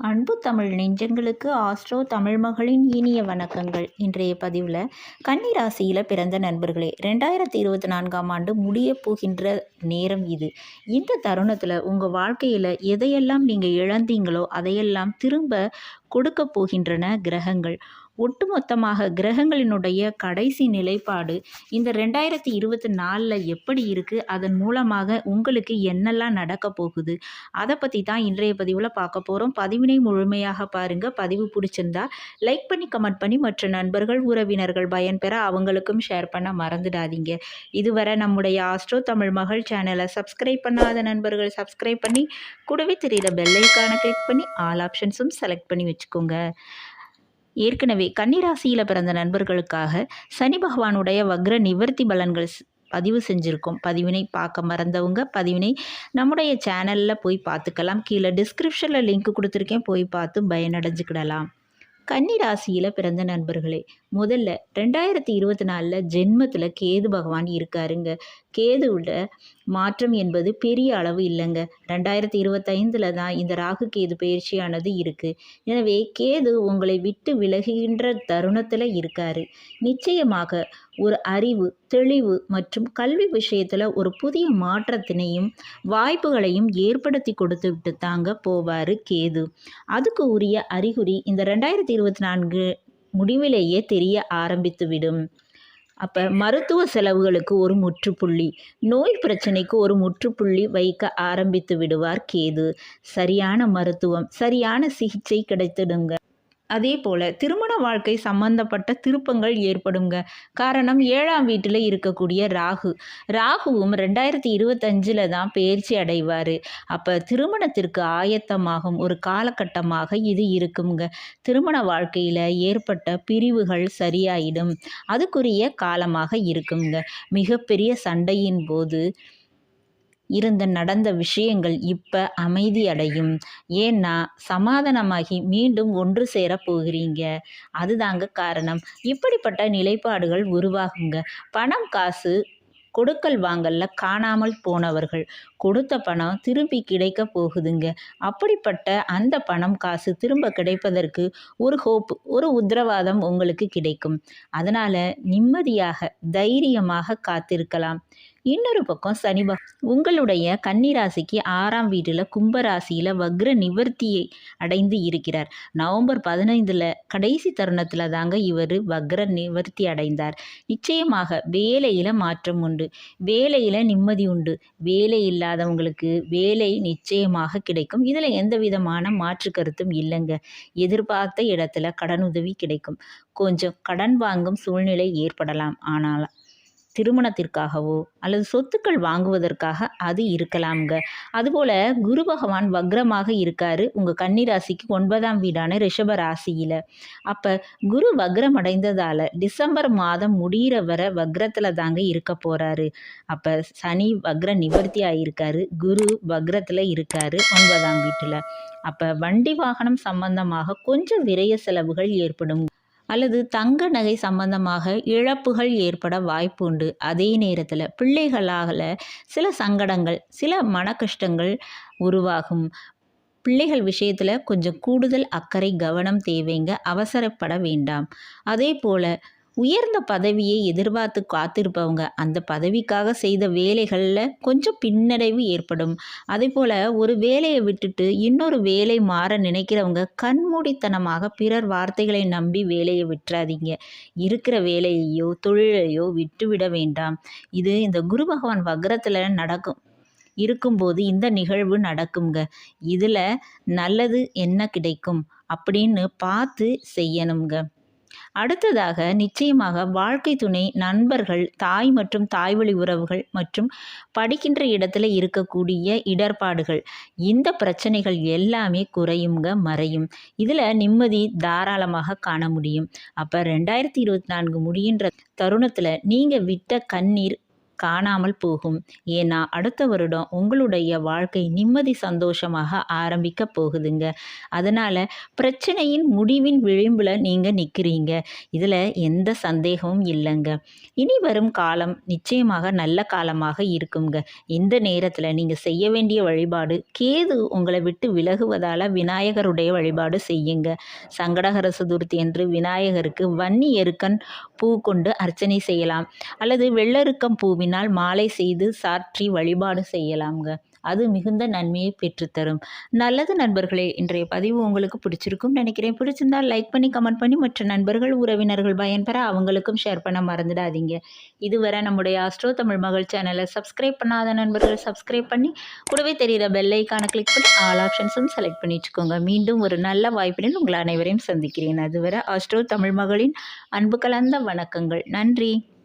அன்பு தமிழ் நெஞ்சங்களுக்கு ஆஸ்ட்ரோ தமிழ் மகளின் இனிய வணக்கங்கள். இன்றைய பதிவில் கன்னிராசியில் பிறந்த நண்பர்களே ரெண்டாயிரத்தி இருபத்தி நான்காம் ஆண்டு முடிய போகின்ற நேரம் இது. இந்த தருணத்தில் உங்கள் வாழ்க்கையில் எதையெல்லாம் நீங்கள் இழந்தீங்களோ அதையெல்லாம் திரும்ப கொடுக்க போகின்றன கிரகங்கள். ஒட்டுமொத்தமாக கிரகங்களினுடைய கடைசி நிலைப்பாடு இந்த ரெண்டாயிரத்தி இருபத்தி நாலில் எப்படி இருக்குது அதன் மூலமாக உங்களுக்கு என்னெல்லாம் நடக்க போகுது? அதை பற்றி தான் இன்றைய பதிவில் பார்க்க போகிறோம் பதிவினை முழுமையாக பாருங்கள் பதிவு பிடிச்சிருந்தா லைக் பண்ணி கமெண்ட் பண்ணி மற்ற நண்பர்கள் உறவினர்கள் பயன்பெற அவங்களுக்கும் ஷேர் பண்ண மறந்துடாதீங்க. இதுவரை நம்முடைய ஆஸ்ட்ரோ தமிழ் மகள் சேனலை சப்ஸ்கிரைப் பண்ணாத நண்பர்கள் சப்ஸ்கிரைப் பண்ணி கூடவே தெரியிற பெல்லைக்கான கிளிக் பண்ணி ஆல் ஆப்ஷன்ஸும் செலக்ட் பண்ணி வச்சுக்கோங்க. ஏற்கனவே கன்னிராசியில் பிறந்த நண்பர்களுக்காக சனி பகவானுடைய வக்ர நிவர்த்தி பலன்கள் பதிவு செஞ்சுருக்கோம். பதிவினை பார்க்க மறந்தவங்க பதிவினை நம்முடைய சேனலில் போய் பார்த்துக்கலாம். கீழே டிஸ்கிரிப்ஷனில் லிங்க் கொடுத்துருக்கேன். போய் பார்த்து பயனடைஞ்சுக்கிடலாம். கன்னி ராசியில் பிறந்த நண்பர்களே முதல்ல ரெண்டாயிரத்தி இருபத்தி நாலில் ஜென்மத்தில் கேது பகவான் இருக்காருங்க. கேதுவோட மாற்றம் என்பது பெரிய அளவு இல்லைங்க. ரெண்டாயிரத்தி இருபத்தைந்தில் தான் இந்த ராகு கேது பயிற்சியானது இருக்குது எனவே கேது உங்களை விட்டு விலகுகின்ற தருணத்தில் இருக்காரு. நிச்சயமாக ஒரு அறிவு தெளிவு மற்றும் கல்வி விஷயத்தில் ஒரு புதிய மாற்றத்தினையும் வாய்ப்புகளையும் ஏற்படுத்தி கொடுத்து விட்டு தாங்க போவார் கேது. அதுக்கு உரிய அறிகுறி இந்த ரெண்டாயிரத்தி இருபத்தி நான்கு முடிவிலேயே தெரிய ஆரம்பித்துவிடும் அப்போ மருத்துவ செலவுகளுக்கு ஒரு முற்றுப்புள்ளி நோய் பிரச்சனைக்கு ஒரு முற்றுப்புள்ளி வைக்க ஆரம்பித்து விடுவார் கேது. சரியான மருத்துவம் சரியான சிகிச்சை கிடைத்திடுங்க. அதே போல் திருமண வாழ்க்கை சம்பந்தப்பட்ட திருப்பங்கள் ஏற்படுங்க. காரணம் ஏழாம் வீட்டில் இருக்கக்கூடிய ராகு. ராகுவும் ரெண்டாயிரத்தி இருபத்தஞ்சில் தான் பயிற்சி அடைவார். அப்போ திருமணத்திற்கு ஆயத்தமாகும் ஒரு காலகட்டமாக இது இருக்குங்க திருமண வாழ்க்கையில் ஏற்பட்ட பிரிவுகள் சரியாயிடும். அதுக்குரிய காலமாக இருக்குங்க. மிகப்பெரிய சண்டையின் போது இருந்த நடந்த விஷயங்கள் இப்போ அமைதி அடையும் ஏன்னா சமாதானமாகி மீண்டும் ஒன்று சேர போகிறீங்க. அதுதாங்க காரணம். இப்படிப்பட்ட நிலைப்பாடுகள் உருவாகுங்க. பணம் காசு கொடுக்கல் வாங்கல்ல காணாமல் போனவர்கள். கொடுத்த பணம் திருப்பி கிடைக்க போகுதுங்க. அப்படிப்பட்ட அந்த பணம் காசு திரும்ப கிடைப்பதற்கு ஒரு ஹோப் ஒரு உத்தரவாதம் உங்களுக்கு கிடைக்கும். அதனால் நிம்மதியாக தைரியமாக காத்திருக்கலாம். இன்னொரு பக்கம் சனி உங்களுடைய கன்னிராசிக்கு ஆறாம் வீட்டில் கும்பராசியில் வக்ர நிவர்த்தியை அடைந்து இருக்கிறார். நவம்பர் பதினைந்தில் கடைசி தருணத்தில் தாங்க இவர் வக்ர நிவர்த்தி அடைந்தார். நிச்சயமாக வேலையில் மாற்றம் உண்டு. வேலையில் நிம்மதி உண்டு. வேலையில்லா இல்லாதவங்களுக்கு வேலை நிச்சயமாக கிடைக்கும். இதில் எந்த விதமான மாற்று கருத்தும் இல்லைங்க. எதிர்பார்த்த இடத்துல கடனுதவி கிடைக்கும். கொஞ்சம் கடன் வாங்கும் சூழ்நிலை ஏற்படலாம். ஆனால் திருமணத்திற்காகவோ அல்லது சொத்துக்கள் வாங்குவதற்காக அது இருக்கலாம்ங்க. அதுபோல் குரு பகவான் வக்ரமாக இருக்கார். உங்கள் கன்னிராசிக்கு ஒன்பதாம் வீடான ரிஷப ராசியில். அப்போ குரு வக்ரம் அடைந்ததால் டிசம்பர் மாதம் முடிகிற வர வக்ரத்தில் தாங்க இருக்க போகிறாரு அப்போ சனி வக்ர நிவர்த்தி ஆகியிருக்காரு குரு வக்ரத்தில் இருக்கார் ஒன்பதாம் வீட்டில். அப்போ வண்டி வாகனம் சம்பந்தமாக கொஞ்சம் விரைய செலவுகள் ஏற்படும். அல்லது தங்க நகை சம்பந்தமாக இழப்புகள் ஏற்பட வாய்ப்பு உண்டு. அதே நேரத்தில் பிள்ளைகளால் சில சங்கடங்கள் சில மன கஷ்டங்கள் உருவாகும். பிள்ளைகள் விஷயத்தில் கொஞ்சம் கூடுதல் அக்கறை கவனம் தேவைங்க அவசரப்பட வேண்டாம். அதே போல் உயர்ந்த பதவியை எதிர்பார்த்து காத்திருப்பவங்க அந்த பதவிக்காக செய்த வேலைகளில் கொஞ்சம் பின்னடைவு ஏற்படும். அதே போல் ஒரு வேலையை விட்டுட்டு இன்னொரு வேலை மாற நினைக்கிறவங்க கண்மூடித்தனமாக பிறர் வார்த்தைகளை நம்பி வேலையை விட்டுறாதீங்க. இருக்கிற வேலையையோ தொழிலையோ விட்டுவிட வேண்டாம். இது இந்த குரு பகவான் வக்ரத்தில் நடக்கும். இருக்கும்போது இந்த நிகழ்வு நடக்குங்க இதில் நல்லது என்ன கிடைக்கும்? அப்படின்னு பார்த்து செய்யணுங்க அடுத்ததாக நிச்சயமாக வாழ்க்கை துணை நண்பர்கள் தாய் மற்றும் தாய்வழி உறவுகள் மற்றும் படிக்கின்ற இடத்துல இருக்கக்கூடிய இடர்பாடுகள். இந்த பிரச்சனைகள் எல்லாமே குறையுங்க மறையும். இதில் நிம்மதி தாராளமாக காண முடியும். அப்போ ரெண்டாயிரத்தி இருபத்தி நான்கு முடிகின்ற தருணத்தில் நீங்கள் விட்ட கண்ணீர் காணாமல் போகும். ஏன்னா அடுத்த வருடம் உங்களுடைய வாழ்க்கை நிம்மதி சந்தோஷமாக ஆரம்பிக்க போகுதுங்க. அதனால் பிரச்சனையின் முடிவின் விளிம்பில் நீங்கள் நிற்கிறீங்க இதில் எந்த சந்தேகமும் இல்லைங்க. இனி வரும் காலம் நிச்சயமாக நல்ல காலமாக இருக்குங்க. இந்த நேரத்தில் நீங்கள் செய்ய வேண்டிய வழிபாடு கேது உங்களை விட்டு விலகுவதால் விநாயகருடைய வழிபாடு செய்யுங்க. சங்கடகர சதுர்த்தி என்று விநாயகருக்கு வன்னி எருக்கன் பூ கொண்டு அர்ச்சனை செய்யலாம். அல்லது வெள்ளருக்கம் விரும்பினால் மாலை செய்து சாற்றி வழிபாடு செய்யலாம்ங்க. அது மிகுந்த நன்மையை பெற்றுத்தரும். நல்லது நண்பர்களே இன்றைய பதிவு உங்களுக்கு பிடிச்சிருக்கும் நினைக்கிறேன். பிடிச்சிருந்தால் லைக் பண்ணி கமெண்ட் பண்ணி மற்ற நண்பர்கள் உறவினர்கள் பயன்பெற அவங்களுக்கும் ஷேர் பண்ண மறந்துடாதீங்க. இதுவரை நம்முடைய ஆஸ்ட்ரோ தமிழ் மகள் சேனலை சப்ஸ்கிரைப் பண்ணாத நண்பர்கள் சப்ஸ்கிரைப் பண்ணி கூடவே தெரிகிற பெல் ஐக்கானை கிளிக் பண்ணி ஆல் ஆப்ஷன்ஸும் செலக்ட் பண்ணி வச்சுக்கோங்க. மீண்டும் ஒரு நல்ல வாய்ப்புடன் உங்கள் அனைவரையும் சந்திக்கிறேன். அதுவரை ஆஸ்ட்ரோ தமிழ் மகளின் அன்பு கலந்த வணக்கங்கள். நன்றி.